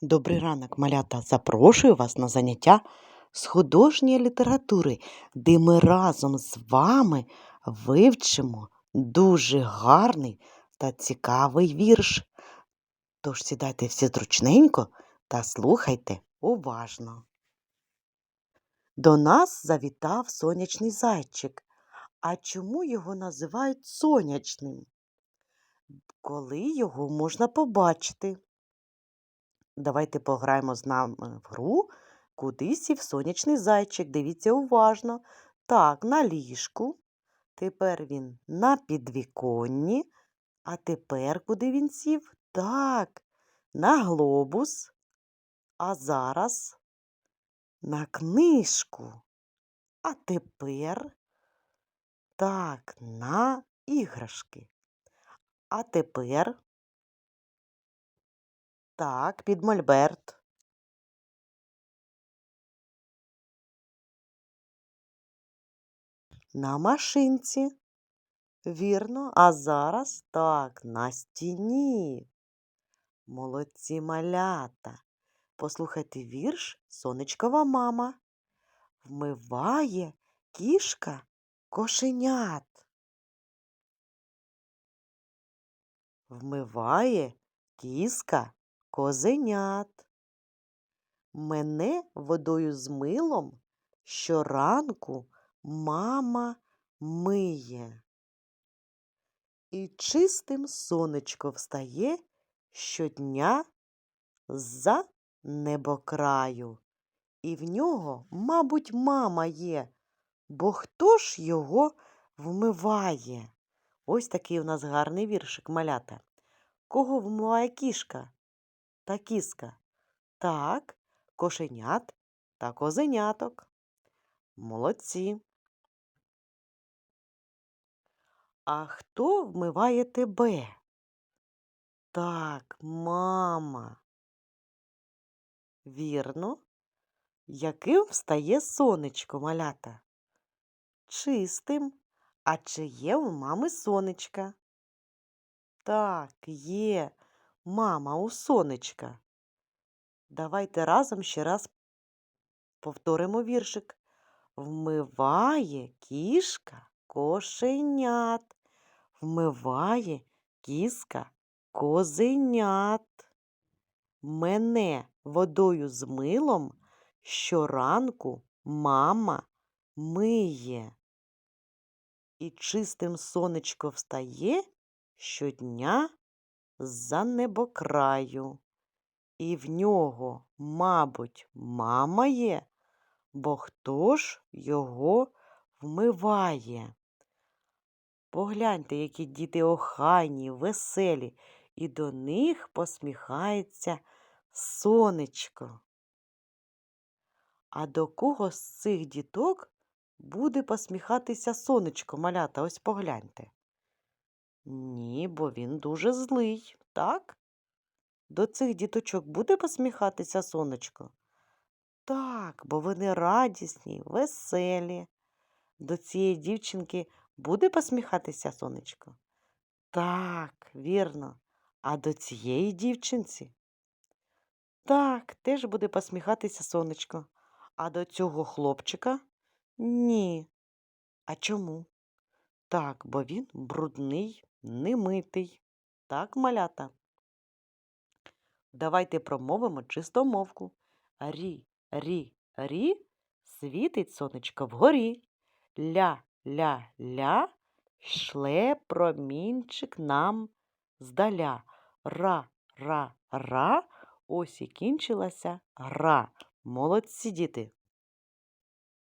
Добрий ранок, малята! Запрошую вас на заняття з художньої літератури, де ми разом з вами вивчимо дуже гарний та цікавий вірш. Тож сідайте всі зручненько та слухайте уважно. До нас завітав сонячний зайчик. А чому його називають сонячним? Коли його можна побачити? Давайте пограємо з нами в гру Куди сів сонячний зайчик. Дивіться уважно. Так, на ліжку. Тепер він на підвіконні. А тепер куди він сів? Так, на глобус. А зараз на книжку. А тепер так, на іграшки. А тепер так, під мольберт. На машинці. Вірно, а зараз так, на стіні. Молодці малята. Послухайте вірш Сонечкова мама. Вмиває кішка кошенят. Вмиває кіска козенят. Мене водою з милом щоранку мама миє. І чистим сонечко встає щодня за небокраю. І в нього, мабуть, мама є, бо хто ж його вмиває? Ось такий у нас гарний віршик малята. Кого вмиває кішка та кіска? Так, кошенят та козеняток. Молодці. А хто вмиває тебе? Так, мама. Вірно, яким встає сонечко малята? Чистим. А чи є у мами сонечка? Так, є мама у сонечка. Давайте разом ще раз повторимо віршик. Вмиває кішка кошенят. Вмиває кіска козенят. Мене водою з милом щоранку мама миє. І чистим сонечко встає щодня з-за небокраю. І в нього, мабуть, мама є, бо хто ж його вмиває? Погляньте, які діти охайні, веселі, і до них посміхається сонечко. А до кого з цих діток буде посміхатися сонечко, малята? Ось погляньте. Ні, бо він дуже злий, так? До цих діточок буде посміхатися сонечко? Так, бо вони радісні, веселі. До цієї дівчинки буде посміхатися сонечко? Так, вірно. А до цієї дівчинці? Так, теж буде посміхатися сонечко. А до цього хлопчика? Ні. А чому? Так, бо він брудний, немитий. Так, малята. Давайте промовимо чистомовку. Рі, рі, рі, світить сонечко вгорі. Ля, ля, ля, шле промінчик нам здаля. Ра, ра, ра, ось і кінчилася гра. Молодці діти.